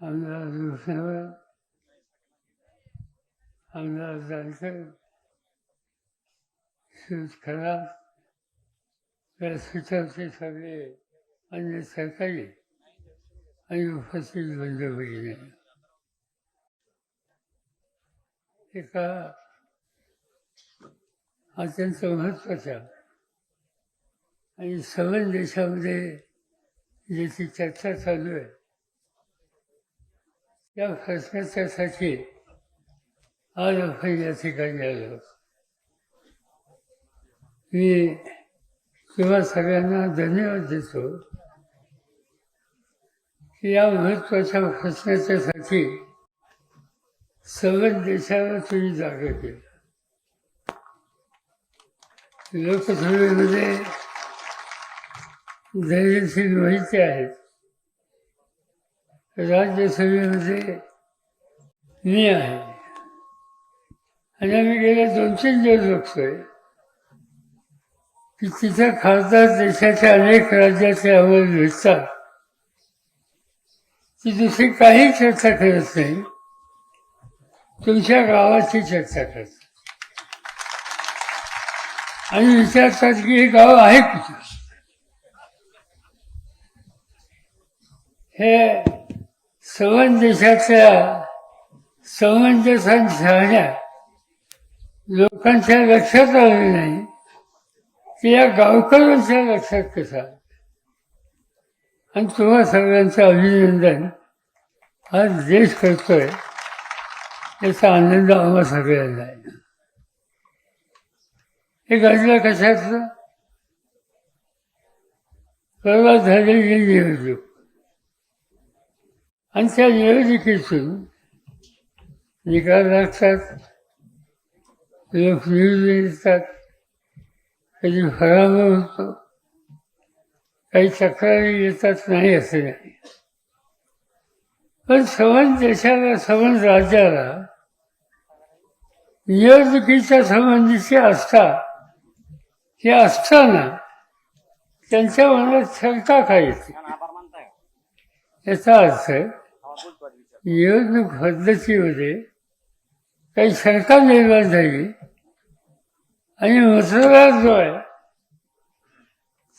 आमदार कृष्णवर आमदार जानकर सूट खराब व्यासपीठाचे सगळे अन्य सरकारी आणि उपस्थित बंधू भगिनी एका अत्यंत महत्त्वाचा आणि सबन देशामध्ये ज्याची चर्चा चालू आहे या प्रश्नाच्यासाठी आज आपण या ठिकाणी आलो. मी किंवा सगळ्यांना धन्यवाद देतो की या महत्त्वाच्या प्रश्नाच्यासाठी सगळ्या देशाला तुम्ही जागा केलं लोकसभेमध्ये धैर्यशील माहिती आहेत. राज्यसभेमध्ये मी आहे. आणि आम्ही गेल्या दोन तीन दिवस बघतोय की तिथं खासदार देशाच्या अनेक राज्याचे अहवाल भेटतात. ती दुसरी काही चर्चा करत नाही. तुमच्या गावाची चर्चा करतात. आणि विचारतात की हे गाव आहे कुठं? हे सवन देशाच्या समंजसान शहाण्या लोकांच्या लक्षात आले नाही. की या गावकऱ्यांच्या लक्षात कसा? आणि तुम्हा सगळ्यांचं अभिनंदन. आज देश करतोय. याचा आनंद आम्हा सगळ्यांना आहे. हे घडलं कशाचं? परवा झालेली निवडणूक. आणि त्या निवेदिकेतून निकाल लागतात लोक निवडून येतात कधी पराभव होतो. काही तक्रारी येतात नाही असे नाही. पण सवन देशाला सवन राज्याला निवडणुकीच्या संबंधीची आस्था ही असताना त्यांच्या मनात शंका काय येते? याचा अर्थ निवडणूक पद्धतीमध्ये काही शंका निर्माण झाली आणि मतदार जो आहे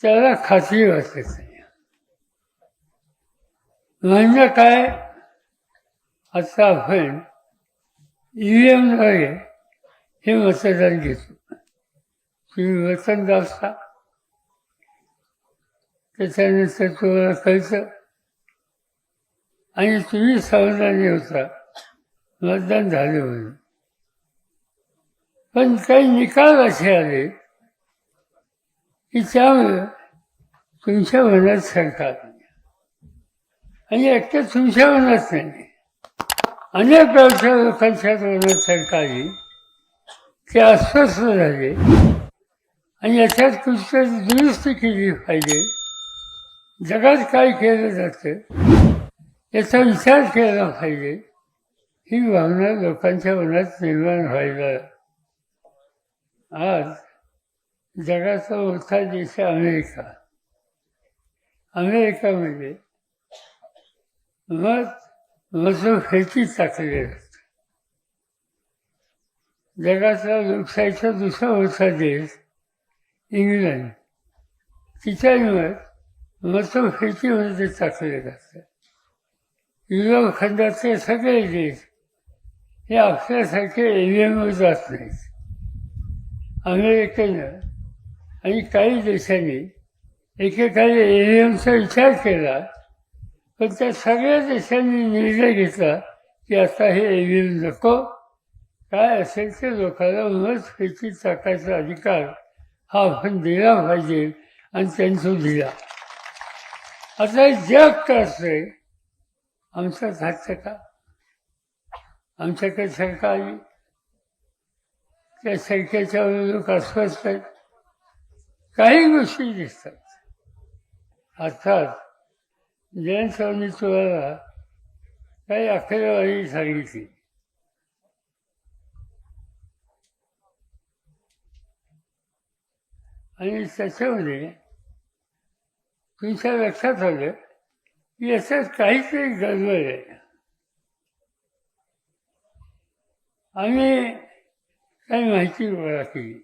त्याला खात्री वाटत नाही. म्हणजे काय? आता आपण ईव्हीएमद्वारे हे मतदान घेतो. तुम्ही वतन दाबता त्याच्यानंतर तुम्हाला कळतं आणि तुम्ही सावधानी होता. मतदान झाले म्हणून. पण काही निकाल असे आले की त्यामुळे तुमच्या मनात सरकार आणि एकट्या तुमच्या मनात नाही. अनेक गावच्या लोकांच्या मनात सरकारी ते अस्वस्थ झाले. आणि याच्यात कुठतरी दुरुस्ती केली पाहिजे. जगात काय केलं जातं? याचा विचार केला पाहिजे. ही भावना लोकांच्या मनात निर्माण व्हायला आज जगाचा मोठा देश आहे अमेरिका. अमेरिकामध्ये मत मतभेदी टाकले जगाचा लोकशाहीचा दुसरा मोठा देश इंग्लंड. तिच्या मत मतभेदीमध्ये टाकले जातात युरोप खंडातले सगळे देश. हे आपल्यासारखे एव्हीएमवर जात नाहीत अमेरिकेनं आणि काही देशांनी एकेकाळी एव्हीएमचा विचार केला पण त्या सगळ्या देशांनी निर्णय घेतला की आता हे एव्हीएम नको. काय असेल ते लोकांना मत फेकी टाकायचा अधिकार हा आपण दिला पाहिजे आणि त्यांचं दिला. आता जग कसं आहे? आमचाच हातचं का आमच्याकडे सरकार आली त्या सरकारच्या विरोधक अस्वस्थ आहेत. काही गोष्टी दिसतात. अर्थात जयंत तुम्हाला काही आकडेवारी सांगितली. आणि त्याच्यामध्ये तुमच्या लक्षात आलं याच्यात काहीतरी गडबड आहे. आम्ही काही माहिती गोळा केली.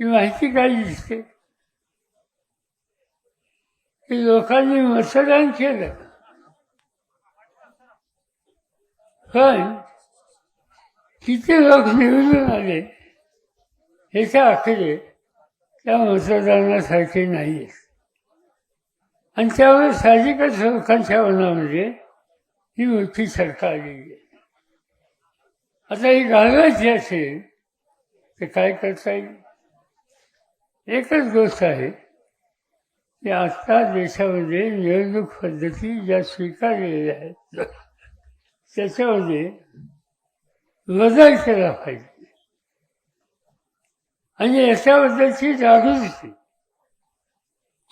ती माहिती काय दिसते? की लोकांनी मतदान केलं. पण किती लोक निवडून आले ह्याचे आकडे त्या मतदानासारखे नाही आहेत आणि त्यामुळे साहजिकच लोकांच्या मनामध्ये ही मोठी सरकार आलेली आहे आता ही घालवायची असेल तर काय करता येईल? एकच गोष्ट आहे की आता देशामध्ये निवडणूक पद्धती ज्या स्वीकारलेल्या आहेत त्याच्यामध्ये बदल केला पाहिजे. आणि याच्याबद्दलची जागृती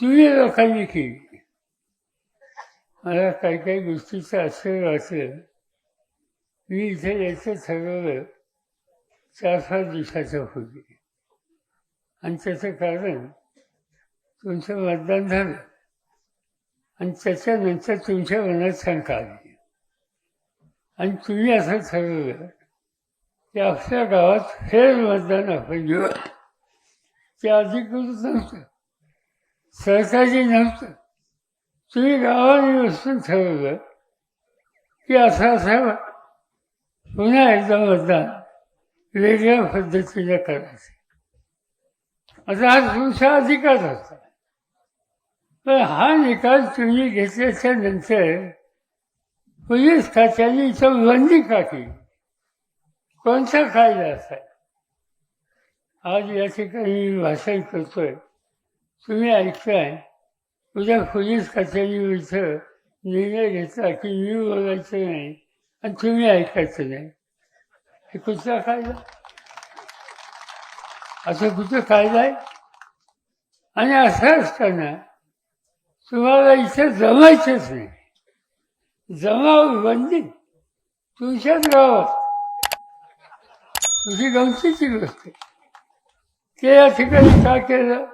तुम्ही लोकांनी केली. मला काही काही गोष्टीचं आश्चर्य वाटलं. मी इथे यायचं ठरवलं चार पाच दिवसाचं पूर्वी. आणि त्याचं कारण तुमचं मतदान झालं. आणि त्याच्यानंतर तुमच्या मनात शंका आली. आणि तुम्ही असं ठरवलं की आपल्या गावात फेर मतदान आपण घेऊ. ते अधिकृत नव्हतं. सहकारी नव्हतं. तुम्ही गावाने बसून ठरवलं की असं असं पुन्हा एकदा मतदान वेगळ्या पद्धतीने करायचं आता हा तुमचा अधिकार होता पण हा निकाल तुम्ही घेतल्याच्या नंतर पोलीस खात्याने इथं बंदी का केली कोणता कायदा असा आज या ठिकाणी मी भाषण करतोय तुम्ही ऐकताय उद्या पोलीस खात्याने इथं निर्णय घेतला की मी बोलायचं नाही आणि तुम्ही ऐकायचं नाही. हे कुठला कायदा? असं कुठं कायदा आहे? आणि असं असताना तुम्हाला इथं जमायचंच नाही. जमाव बंदी तुमच्याच गावात. तुझी गमतीची गोष्ट आहे. ते या ठिकाणी का केलं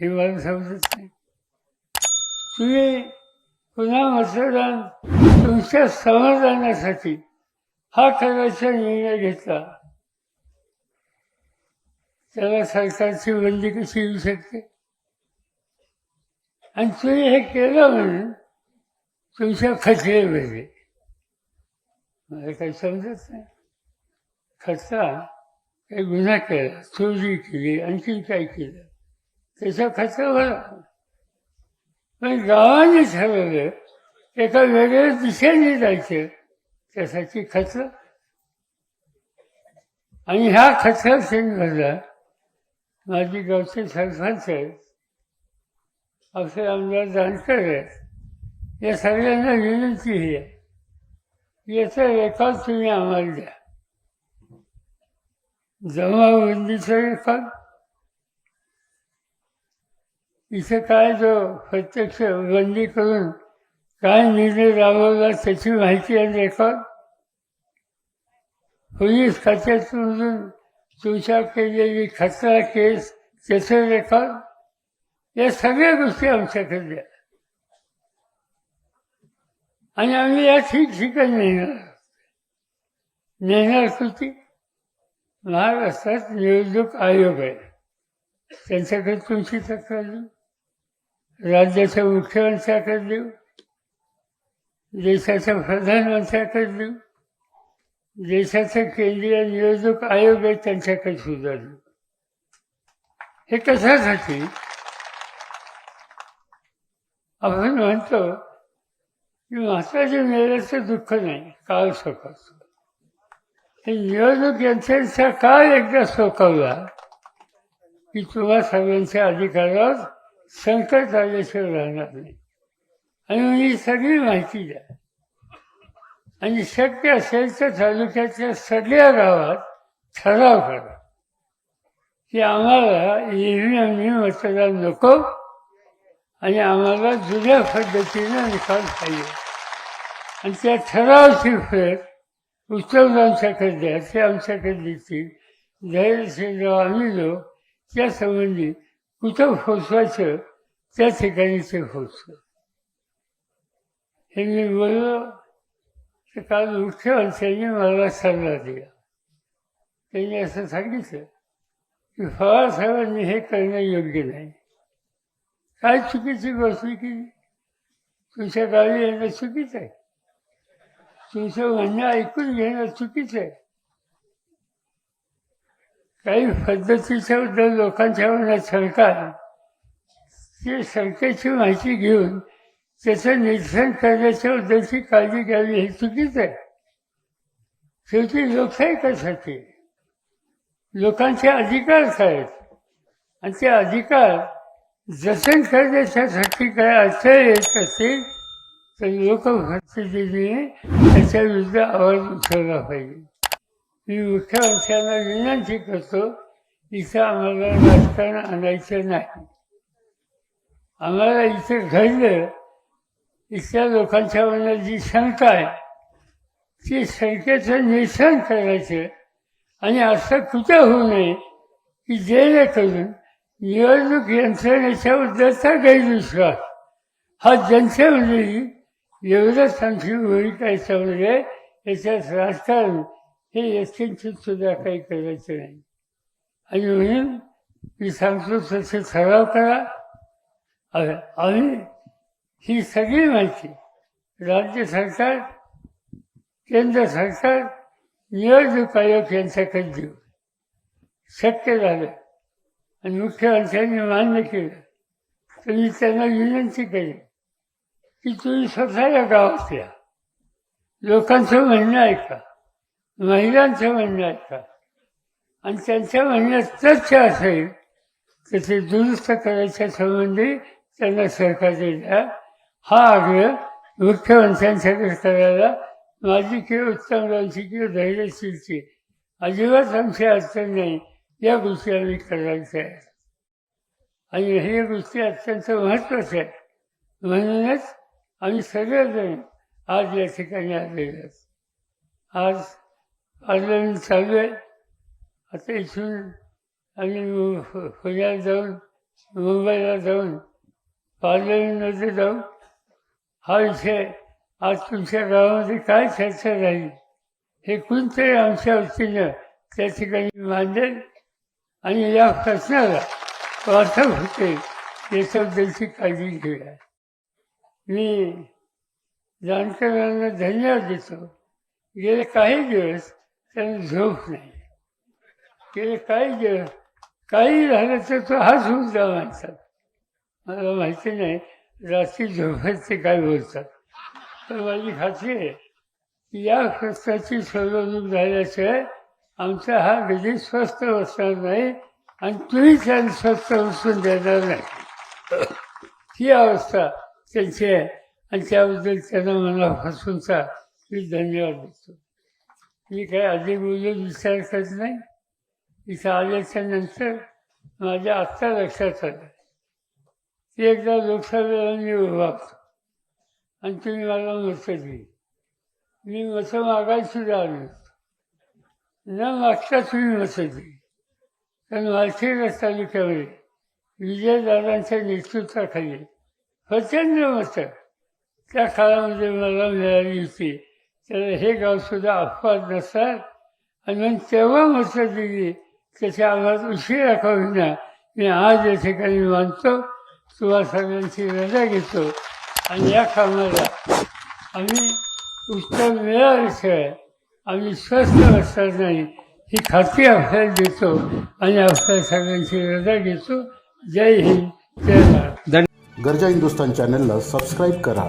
हे मला समजत नाही. तुम्ही पुन्हा मतदान तुमच्या समाधानासाठी हा करायचा निर्णय घेतला. त्याला सरकारची बंदी कशी येऊ शकते? आणि तुम्ही हे केलं म्हणून तुमच्या खचले पाहिजे मला काही समजत नाही. खचला काही गुन्हा केला चोरी केली आणखी काय केलं? त्याचा खचला बरा. पण गावाने ठरवलं एका वेगळ्या दिशेने जायचं त्यासाठी खचलं आणि ह्या खचला सेंटरला माझी गावचे सरपंच आहेत आपले आमदार जानकर आहेत या सगळ्यांना विनंती आहे याचा रेकॉर्ड तुम्ही आम्हाला द्या. जमावबंदीचा रेकॉर्ड इथे काय जो प्रत्यक्ष बंदी करून काय निर्णय राबवला त्याची माहिती आणि रेकॉर्ड? पोलीस खात्यातून तुमच्या केलेली खतरा केस त्याचं रेकॉर्ड? या सगळ्या गोष्टी आमच्याकडे द्या. आणि आम्ही या ठिकठिकाणी नेणार. नेणार कृती महाराष्ट्रात निवडणूक आयोग आहे. त्यांच्याकडे तुमची तक्रार देऊ राज्याच्या मुख्यमंत्र्याकडे देऊ देशाच्या प्रधानमंत्र्याकडे देऊ देशाचा केंद्रीय निवडणूक आयोग आहे त्यांच्याकडे सुद्धा. देऊ हे कशासाठी? आपण म्हणतो की महत्त्वाच्या मेल्याचं दुःख नाही काळ सोकावतो. हे निवडणूक यंत्रणेचा काळ एकदा सोकावला की तुम्हा सगळ्यांच्या अधिकारावर संकट आल्याशिवाय राहणार नाही आणि ही सगळी माहिती द्या. आणि शक्य असेल तर तालुक्याच्या सगळ्या गावात ठराव करा. की आम्हाला ईव्हीएमनी मतदान नको आणि आम्हाला जुन्या पद्धतीनं निकाल पाहिजे. आणि त्या ठरावची फेर उत्तम आमच्याकडे द्या. ते आमच्याकडे देतील. धैर्यशील आम्ही जो त्या संबंधी कुठं पोचवायचं त्या ठिकाणी ते पोचलं हे मी बोललो तर काल मुख्यमंत्र्यांनी मला सल्ला दिला. त्यांनी असं सांगितलं की फळासाहेबांनी हे करणं योग्य नाही. काय चुकीची गोष्ट की? तुमच्या गावी येणं चुकीचं आहे. तुमचं म्हणणं ऐकून घेणं चुकीचं आहे. काही पद्धतीच्या बद्दल लोकांच्या सरकार ते सरकारची माहिती घेऊन त्याचं निरसन करण्याच्या बद्दलची काळजी घ्यावी हे चुकीचं आहे. शेवटी लोकशाही कशासाठी लोकांचे अधिकार काय आहेत. आणि ते अधिकार जतन करण्याच्यासाठी काय अडचण येत असतील तर लोकप्रतिनिधीने त्याच्या विरुद्ध आवाज उठवला पाहिजे. मी मुख्यमंत्र्यांना विनंती करतो इथं आम्हाला राजकारण आणायचं नाही. आम्हाला इथं घडलं इथल्या लोकांच्या मनात जी शंका आहे ती शंकेचं निरसन करायचं. आणि असं कुठं होऊ नये की जेणेकरून निवडणूक यंत्रणेच्याबद्दलचा गैरविश्वास हा जनतेमध्ये एवढंच आमची भूमिका याच्यामध्ये याच्यात राजकारण हे यथकिंचित सुद्धा काही करायचं नाही. आणि म्हणून मी सांगतो तसे ठराव करा. आणि ही सगळी माहिती राज्य सरकार केंद्र सरकार निवडणूक आयोग यांच्याकडे देऊ शक्य झालं आणि मुख्यमंत्र्यांनी मान्य केलं तर मी त्यांना विनंती केली की तुम्ही स्वतः या गावात या लोकांचं म्हणणं ऐका. महिलांचं म्हणणं ऐका आणि त्यांच्या म्हणण्यात तथ्य असेल तर ते दुरुस्त करायच्या संबंधी त्यांना सरकार द्या हा? आग्रह मुख्यमंत्र्यांच्याकडे करायला माझी किंवा उत्तमरावची किंवा धैर्यशीलची अजिबात आमची अडचण नाही. या गोष्टी आम्ही करायच्या आहेत. आणि हे गोष्टी अत्यंत महत्त्वाच्या आहेत. म्हणूनच आम्ही सगळेजण आज या ठिकाणी आलेले आहोत. आज पार्लमेंट चालू आहे आता इथून आम्ही पुण्यात जाऊन मुंबईला जाऊन पार्लमेंटमध्ये जाऊन हा विषय आज तुमच्या गावामध्ये काय चर्चा झाली? हे कोणतरी आमच्या वतीनं त्या ठिकाणी मांडेल? आणि या प्रश्नाला वाटप होते याच्याबद्दलची काळजी घेऊया. मी जाणकारांना धन्यवाद देतो. गेले काही दिवस त्यांना झोप नाही. गेले काही दिवस काही झालं तर तो हाच मुद्दा माणसात मला माहिती नाही रात्री झोपेत ते काय बोलतात. पण माझी खात्री आहे की या खर्चाची सोडवणूक झाल्याशिवाय आमचा हा कधी स्वस्त बसणार नाही आणि तुम्ही त्यांना स्वस्त बसून देणार नाही. ही अवस्था त्यांची आहे आणि त्याबद्दल त्यांना मनापासूनचा मी धन्यवाद देतो. मी काही अधिक बोलून विचार करत नाही. इथं आल्याच्यानंतर माझ्या आत्ता लक्षात आलं. की एकदा लोकसभेला मी उभा आणि तुम्ही मला मतं दिली. मी मतं मागायला सुद्धा आलो न मागता तुम्ही मतं दिली. कारण मालखेड तालुक्यामध्ये विजयदादांच्या नेतृत्वाखाली प्रचंड मतं त्या काळामध्ये मला मिळाली होती. तर हे गावसुद्धा अपवाद नसतात. आणि मग तेव्हा मतं दिली त्याच्या आवाज उशिरा का होईना. मी आज या ठिकाणी मानतो तुम्हा सगळ्यांची रजा घेतो. आणि या कामाला आम्ही उत्तर मिळाल्याशिवाय आम्ही स्वस्त बसणार नाही. ही खात्री आपल्याला देतो आणि आपल्या सगळ्यांची रजा घेतो. जय हिंद जय गरजा हिंदुस्तान चॅनलला सबस्क्राईब करा.